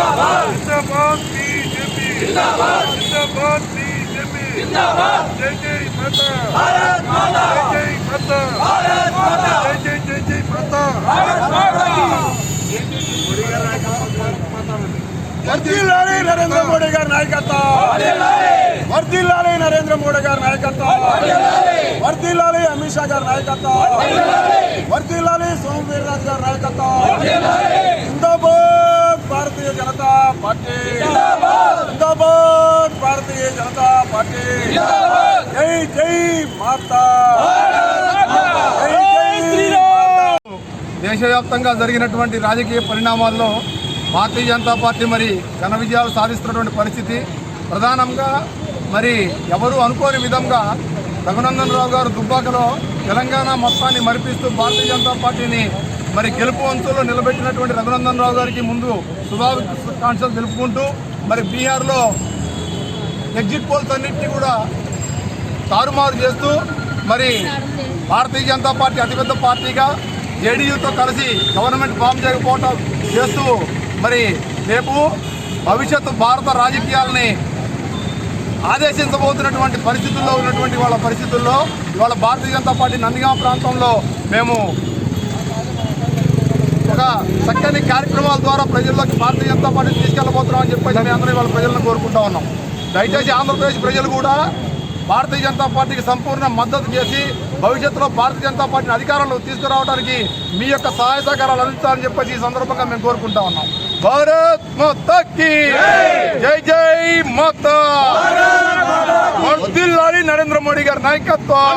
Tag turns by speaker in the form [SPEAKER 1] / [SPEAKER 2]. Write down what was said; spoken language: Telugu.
[SPEAKER 1] జిందాబాద్. బీజేపీ జై. జై. మాతా. జై జై మాతా. జై జై జై జై మాతా.
[SPEAKER 2] వర్ధిల్లాలి నరేంద్ర మోడీ గారి నాయకత్వం. వర్ధిల్లాలి నరేంద్ర మోడీ గారి నాయకత్వం. వర్ధిల్లాలి అమిత్ షా గారి నాయకత్వం. వర్ధిల్లాలి సోమ్ వీర్రాజు గారి నాయకత్వం. పార్టీ. జిందాబాద్! భారతీయ జనతా పార్టీ. జై జై మాతా! జై జై మాతా!
[SPEAKER 3] దేశవ్యాప్తంగా జరిగినటువంటి రాజకీయ పరిణామాల్లో భారతీయ జనతా పార్టీ మరి ఘన విజయాలు సాధిస్తున్నటువంటి పరిస్థితి. ప్రధానంగా మరి ఎవరు అనుకోని విధంగా రఘునందన్ రావు గారు దుబ్బాకలో తెలంగాణ మొత్తాన్ని మరిపిస్తూ భారతీయ జనతా పార్టీని మరి గెలుపు అంచులో నిలబెట్టినటువంటి రఘునందన్ రావు గారికి ముందు శుభాకాంక్షలు తెలుపుకుంటూ మరి బీహార్లో ఎగ్జిట్ పోల్స్ అన్నింటినీ కూడా తారుమారు చేస్తూ మరి భారతీయ జనతా పార్టీ అతిపెద్ద పార్టీగా జేడీయూతో కలిసి గవర్నమెంట్ ఫామ్ చేయకపోవటం చేస్తూ మరి రేపు భవిష్యత్తు భారత రాజకీయాలని ఆదేశించబోతున్నటువంటి పరిస్థితుల్లో ఉన్నటువంటి వాళ్ళ పరిస్థితుల్లో ఇవాళ భారతీయ జనతా పార్టీ నందిగామ ప్రాంతంలో మేము ఒక చక్కని కార్యక్రమాల ద్వారా ప్రజల్లోకి భారతీయ జనతా పార్టీ తీసుకెళ్ళబోతున్నామని చెప్పేసి మేము అందరూ ఇవాళ ప్రజలను కోరుకుంటా ఉన్నాం. దయచేసి ఆంధ్రప్రదేశ్ ప్రజలు కూడా భారతీయ జనతా పార్టీకి సంపూర్ణ మద్దతు చేసి భవిష్యత్తులో భారతీయ జనతా పార్టీని అధికారంలో తీసుకురావడానికి మీ యొక్క సహాయ సహకారాలు అందిస్తారని చెప్పేసి ఈ సందర్భంగా మేము కోరుకుంటా ఉన్నాం. భారత్ మాతాకి జై! జై! మాతా వర్ధిల్లాలి నరేంద్ర మోడీ గారి నాయకత్వం